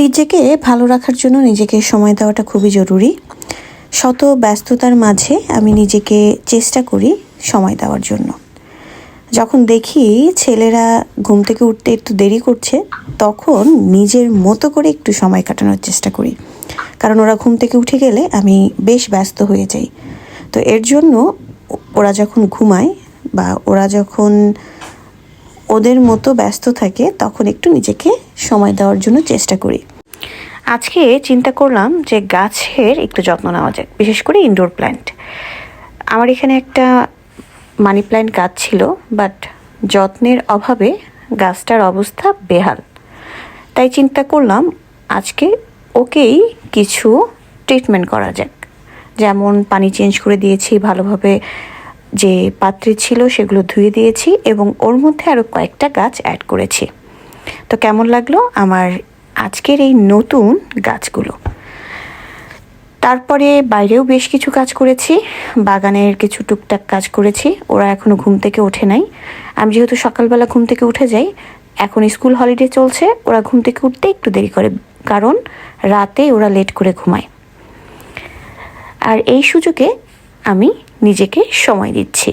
নিজেকে ভালো রাখার জন্য নিজেকে সময় দেওয়াটা খুবই জরুরি। শত ব্যস্ততার মাঝে আমি নিজেকে চেষ্টা করি সময় দেওয়ার জন্য। যখন দেখি ছেলেরা ঘুম থেকে উঠতে একটু দেরি করছে, তখন নিজের মতো করে একটু সময় কাটানোর চেষ্টা করি। কারণ ওরা ঘুম থেকে উঠে গেলে আমি বেশ ব্যস্ত হয়ে যাই। তো এর জন্য ওরা যখন ঘুমায় বা ওরা যখন ওদের মতো ব্যস্ত থাকে, তখন একটু নিজেকে সময় দেওয়ার জন্য চেষ্টা করি। আজকে চিন্তা করলাম যে গাছের একটু যত্ন নেওয়া যাক, বিশেষ করে ইনডোর প্ল্যান্ট আমার এখানে একটা মানি প্ল্যান্ট গাছ ছিল বাট যত্নের অভাবে গাছটার অবস্থা বেহাল। তাই চিন্তা করলাম আজকে ওকেই কিছু ট্রিটমেন্ট করা যাক। যেমন পানি চেঞ্জ করে দিয়েছি, ভালোভাবে যে পাত্রে ছিল সেগুলো ধুয়ে দিয়েছি এবং ওর মধ্যে আরও কয়েকটা গাছ অ্যাড করেছি। তো কেমন লাগল আমার আজকের এই নতুন গাছগুলো? তারপরে বাইরেও বেশ কিছু কাজ করেছি, বাগানের কিছু টুকটাক কাজ করেছি, ওরা এখনও ঘুম থেকে ওঠে নাই। আমি যেহেতু সকালবেলা ঘুম থেকে উঠে যাই, এখন স্কুল হলিডে চলছে, ওরা ঘুম থেকে উঠতে একটু দেরি করে, কারণ রাতে ওরা লেট করে ঘুমায়। আর এই সুযোগে আমি নিজেকে সময় দিচ্ছি।